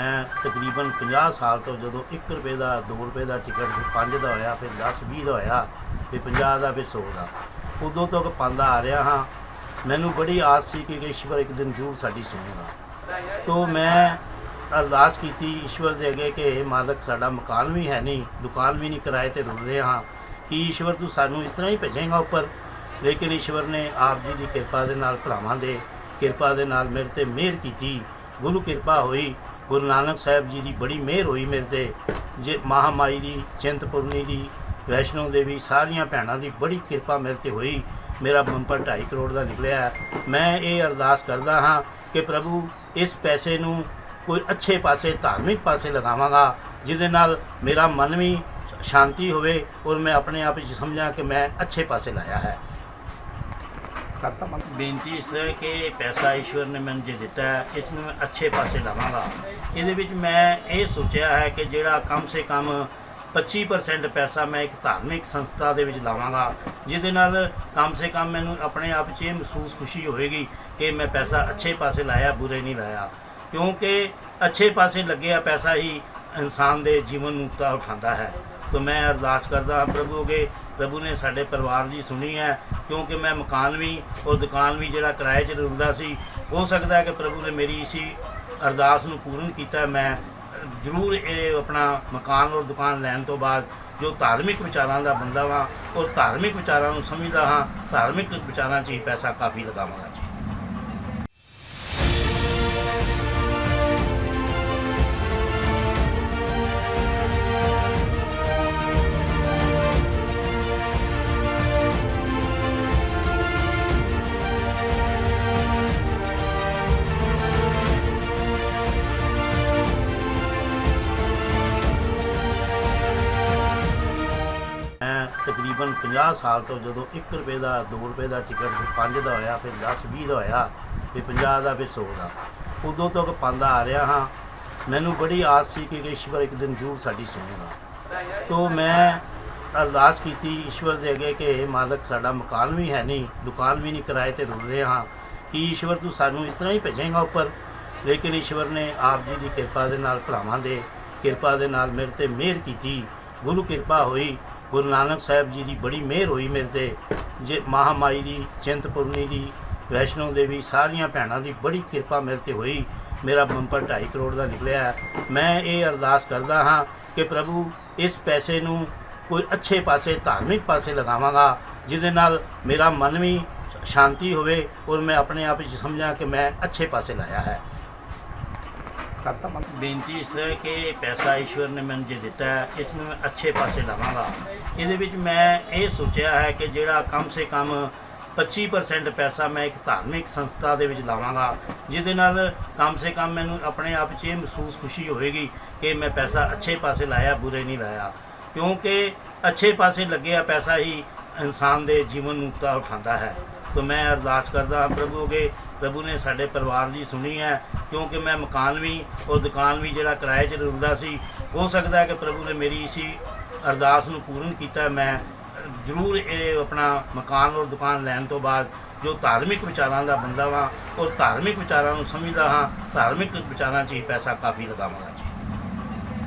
ਮੈਂ ਤਕਰੀਬਨ 50 ਸਾਲ ਤੋਂ ਜਦੋਂ 1 ਰੁਪਏ ਦਾ 2 ਰੁਪਏ ਦਾ ਟਿਕਟ ਫਿਰ 5 ਦਾ ਹੋਇਆ, ਫਿਰ 10 20 ਦਾ ਹੋਇਆ, ਫਿਰ 50 ਦਾ, ਫਿਰ 100 ਦਾ। ਉਦੋਂ ਤੱਕ ਪਾਉਂਦਾ ਆ ਰਿਹਾ ਹਾਂ। ਮੈਨੂੰ ਬੜੀ ਆਸ ਸੀ ਕਿ ਈਸ਼ਵਰ ਇੱਕ ਦਿਨ ਜ਼ਰੂਰ ਸਾਡੀ ਸੁਣੇਗਾ। ਤੋ ਮੈਂ ਅਰਦਾਸ ਕੀਤੀ ਈਸ਼ਵਰ ਦੇ ਅੱਗੇ ਕਿ ਇਹ ਮਾਲਕ, ਸਾਡਾ ਮਕਾਨ ਵੀ ਹੈ ਨਹੀਂ, ਦੁਕਾਨ ਵੀ ਨਹੀਂ ਕਿਰਾਏ ਤੇ ਰੁਲ ਰਹੇ ਹਾਂ। ਕਿ ਈਸ਼ਵਰ ਤੂੰ ਸਾਨੂੰ ਇਸ ਤਰ੍ਹਾਂ ਹੀ ਭੇਜੇਗਾ ਉੱਪਰ? ਲੇਕਿਨ ਈਸ਼ਵਰ ਨੇ ਆਪ ਜੀ ਦੀ ਕਿਰਪਾ ਦੇ ਨਾਲ ਭਰਾਵਾਂ ਦੇ ਕਿਰਪਾ ਦੇ ਨਾਲ ਮੇਰੇ ਤੇ ਮਿਹਰ ਕੀਤੀ। ਗੁਰੂ ਕਿਰਪਾ ਹੋਈ। ਗੁਰੂ ਨਾਨਕ ਸਾਹਿਬ ਜੀ ਦੀ ਬੜੀ ਮਿਹਰ ਹੋਈ ਮੇਰੇ ਤੇ। ਜੇ ਮਹਾਮਾਈ ਦੀ ਚਿੰਤਪੁਰਨੀ ਦੀ, ਵੈਸ਼ਨੋ ਦੇਵੀ, ਸਾਰੀਆਂ ਭੈਣਾਂ ਦੀ ਬੜੀ ਕਿਰਪਾ ਮੇਰੇ ਤੇ ਹੋਈ। ਮੇਰਾ ਬੰਪਰ 2.5 ਕਰੋੜ ਦਾ ਨਿਕਲਿਆ। ਮੈਂ ਇਹ ਅਰਦਾਸ ਕਰਦਾ ਹਾਂ ਕਿ ਪ੍ਰਭੂ, ਇਸ ਪੈਸੇ ਨੂੰ ਕੋਈ ਅੱਛੇ ਪਾਸੇ, ਧਾਰਮਿਕ ਪਾਸੇ ਲਗਾਵਾਂਗਾ, ਜਿਹਦੇ ਨਾਲ ਮੇਰਾ ਮਨ ਵੀ ਸ਼ਾਂਤੀ ਹੋਵੇ ਔਰ ਮੈਂ ਆਪਣੇ ਆਪ ਵਿੱਚ ਸਮਝਾਂ ਕਿ ਮੈਂ ਅੱਛੇ ਪਾਸੇ ਲਾਇਆ ਹੈ। ਕਰਤਾ ਮਨ ਬੇਨਤੀ ਇਸ ਤਰ੍ਹਾਂ ਕਿ ਪੈਸਾ ਈਸ਼ਵਰ ਨੇ ਮੈਨੂੰ ਜੇ ਦਿੱਤਾ ਹੈ, ਇਸ ਨੂੰ ਮੈਂ ਅੱਛੇ ਪਾਸੇ ਲਾਵਾਂਗਾ। ਇਹਦੇ ਵਿੱਚ ਮੈਂ ਇਹ ਸੋਚਿਆ ਹੈ ਕਿ ਜਿਹੜਾ ਕਮ ਸੇ ਕਮ 25% ਪੈਸਾ ਮੈਂ ਇੱਕ ਧਾਰਮਿਕ ਸੰਸਥਾ ਦੇ ਵਿੱਚ ਲਾਵਾਂਗਾ, ਜਿਹਦੇ ਨਾਲ ਕਮ ਸੇ ਕਮ ਮੈਨੂੰ ਆਪਣੇ ਆਪ 'ਚ ਇਹ ਮਹਿਸੂਸ ਖੁਸ਼ੀ ਹੋਵੇਗੀ ਕਿ ਮੈਂ ਪੈਸਾ ਅੱਛੇ ਪਾਸੇ ਲਾਇਆ, ਬੁਰੇ ਨਹੀਂ ਲਾਇਆ। ਕਿਉਂਕਿ ਅੱਛੇ ਪਾਸੇ ਲੱਗਿਆ ਪੈਸਾ ਹੀ ਇਨਸਾਨ ਦੇ ਜੀਵਨ ਨੂੰ ਉੱਤਾ ਉਠਾਉਂਦਾ ਹੈ। ਤੋ ਮੈਂ ਅਰਦਾਸ ਕਰਦਾ ਹਾਂ ਪ੍ਰਭੂ ਅਗੇ। ਪ੍ਰਭੂ ਨੇ ਸਾਡੇ ਪਰਿਵਾਰ ਦੀ ਸੁਣੀ ਹੈ, ਕਿਉਂਕਿ ਮੈਂ ਮਕਾਨ ਵੀ, ਔਰ ਦੁਕਾਨ ਵੀ ਜਿਹੜਾ ਕਿਰਾਏ 'ਚ ਰੁਲਦਾ ਸੀ, ਹੋ ਸਕਦਾ ਹੈ ਕਿ ਪ੍ਰਭੂ ਨੇ ਮੇਰੀ ਇਸੀ ਅਰਦਾਸ ਨੂੰ ਪੂਰਨ ਕੀਤਾ ਮੈਂ ਜ਼ਰੂਰ ਇਹ ਆਪਣਾ ਮਕਾਨ ਔਰ ਦੁਕਾਨ ਲੈਣ ਤੋਂ ਬਾਅਦ ਜੋ ਧਾਰਮਿਕ ਵਿਚਾਰਾਂ ਦਾ ਬੰਦਾ ਵਾਂ, ਔਰ ਧਾਰਮਿਕ ਵਿਚਾਰਾਂ ਨੂੰ ਸਮਝਦਾ ਹਾਂ, ਧਾਰਮਿਕ ਵਿਚਾਰਾਂ 'ਚ ਹੀ ਪੈਸਾ ਕਾਫੀ ਲਗਾਵਾਂਗਾ। ਮੈਂ ਤਕਰੀਬਨ 50 ਸਾਲ ਤੋਂ ਜਦੋਂ 1 ਰੁਪਏ ਦਾ 2 ਰੁਪਏ ਦਾ ਟਿਕਟ, ਫਿਰ 5 ਦਾ ਹੋਇਆ, ਫਿਰ 10 20 ਦਾ ਹੋਇਆ, ਫਿਰ 50 ਦਾ, ਫਿਰ 100 ਦਾ। ਉਦੋਂ ਤੱਕ ਪਾਉਂਦਾ ਆ ਰਿਹਾ ਹਾਂ। ਮੈਨੂੰ ਬੜੀ ਆਸ ਸੀ ਕਿ ਈਸ਼ਵਰ ਇੱਕ ਦਿਨ ਜ਼ਰੂਰ ਸਾਡੀ ਸੁਣੇਗਾ। ਤੋ ਮੈਂ ਅਰਦਾਸ ਕੀਤੀ ਈਸ਼ਵਰ ਦੇ ਅੱਗੇ ਕਿ, "ਹੇ ਮਾਲਕ, ਸਾਡਾ ਮਕਾਨ ਵੀ ਹੈ ਨਹੀਂ, ਦੁਕਾਨ ਵੀ ਨਹੀਂ ਕਿਰਾਏ ਤੇ ਰੁਲ ਰਹੇ ਹਾਂ। ਕਿ ਈਸ਼ਵਰ, ਤੂੰ ਸਾਨੂੰ ਇਸ ਤਰ੍ਹਾਂ ਹੀ ਭੇਜੇਗਾ ਉੱਪਰ? ਲੇਕਿਨ ਈਸ਼ਵਰ ਨੇ ਆਪ ਜੀ ਦੀ ਕਿਰਪਾ ਦੇ ਨਾਲ ਭਰਾਵਾਂ ਦੇ ਕਿਰਪਾ ਦੇ ਨਾਲ ਮੇਰੇ ਤੇ ਮਿਹਰ ਕੀਤੀ। ਗੁਰੂ ਕਿਰਪਾ ਹੋਈ। ਗੁਰੂ ਨਾਨਕ ਸਾਹਿਬ ਜੀ ਦੀ ਬੜੀ ਮਿਹਰ ਹੋਈ ਮੇਰੇ ਤੇ। ਜੇ ਮਹਾਮਾਈ ਦੀ, ਚਿੰਤਪੁਰਨੀ ਦੀ, ਵੈਸ਼ਨੋ ਦੇਵੀ, ਸਾਰੀਆਂ ਭੈਣਾਂ ਦੀ ਬੜੀ ਕਿਰਪਾ ਮੇਰੇ ਤੇ ਹੋਈ। ਮੇਰਾ ਬੰਪਰ 2.5 ਕਰੋੜ ਦਾ ਨਿਕਲਿਆ ਮੈਂ ਇਹ ਅਰਦਾਸ ਕਰਦਾ ਹਾਂ ਕਿ ਪ੍ਰਭੂ, ਇਸ ਪੈਸੇ ਨੂੰ ਕੋਈ ਅੱਛੇ ਪਾਸੇ, ਧਾਰਮਿਕ ਪਾਸੇ ਲਗਾਵਾਂਗਾ, ਜਿਹਦੇ ਨਾਲ ਮੇਰਾ ਮਨ ਵੀ ਸ਼ਾਂਤੀ ਹੋਵੇ ਔਰ ਮੈਂ ਆਪਣੇ ਆਪ ਵਿੱਚ ਸਮਝਾਂ ਕਿ ਮੈਂ ਅੱਛੇ ਪਾਸੇ ਲਾਇਆ ਹੈ। ਕਰਤਾ ਮਨ ਬੇਨਤੀ ਇਸ ਤਰ੍ਹਾਂ ਕਿ ਪੈਸਾ ਈਸ਼ਵਰ ਨੇ ਮੈਨੂੰ ਜੇ ਦਿੱਤਾ ਹੈ, ਇਸ ਨੂੰ ਮੈਂ ਅੱਛੇ ਪਾਸੇ ਲਾਵਾਂਗਾ। ਇਹਦੇ ਵਿੱਚ ਮੈਂ ਇਹ ਸੋਚਿਆ ਹੈ ਕਿ ਜਿਹੜਾ ਕਮ ਸੇ ਕਮ 25% ਪੈਸਾ ਮੈਂ ਇੱਕ ਧਾਰਮਿਕ ਸੰਸਥਾ ਦੇ ਵਿੱਚ ਲਾਵਾਂਗਾ, ਜਿਹਦੇ ਨਾਲ ਕਮ ਸੇ ਕਮ ਮੈਨੂੰ ਆਪਣੇ ਆਪ 'ਚ ਇਹ ਮਹਿਸੂਸ ਖੁਸ਼ੀ ਹੋਵੇਗੀ ਕਿ ਮੈਂ ਪੈਸਾ ਅੱਛੇ ਪਾਸੇ ਲਾਇਆ, ਬੁਰੇ ਨਹੀਂ ਲਾਇਆ। ਕਿਉਂਕਿ ਅੱਛੇ ਪਾਸੇ ਲੱਗਿਆ ਪੈਸਾ ਹੀ ਇਨਸਾਨ ਦੇ ਜੀਵਨ ਨੂੰ ਉੱਤਾ ਉਠਾਉਂਦਾ ਹੈ। ਤੋ ਮੈਂ ਅਰਦਾਸ ਕਰਦਾ ਹਾਂ ਪ੍ਰਭੂ ਅਗੇ ਪ੍ਰਭੂ ਨੇ ਸਾਡੇ ਪਰਿਵਾਰ ਦੀ ਸੁਣੀ ਹੈ ਕਿਉਂਕਿ ਮੈਂ ਮਕਾਨ ਵੀ ਔਰ ਦੁਕਾਨ ਵੀ ਜਿਹੜਾ ਕਿਰਾਏ 'ਚ ਰੁਲਦਾ ਸੀ ਹੋ ਸਕਦਾ ਹੈ ਕਿ ਪ੍ਰਭੂ ਨੇ ਮੇਰੀ ਇਸੀ ਅਰਦਾਸ ਨੂੰ ਪੂਰਨ ਕੀਤਾ ਮੈਂ ਜ਼ਰੂਰ ਇਹ ਆਪਣਾ ਮਕਾਨ ਔਰ ਦੁਕਾਨ ਲੈਣ ਤੋਂ ਬਾਅਦ ਜੋ ਧਾਰਮਿਕ ਵਿਚਾਰਾਂ ਦਾ ਬੰਦਾ ਵਾਂ ਔਰ ਧਾਰਮਿਕ ਵਿਚਾਰਾਂ ਨੂੰ ਸਮਝਦਾ ਹਾਂ ਧਾਰਮਿਕ ਵਿਚਾਰਾਂ 'ਚ ਹੀ ਪੈਸਾ ਕਾਫੀ ਲਗਾਵਾਂਗਾ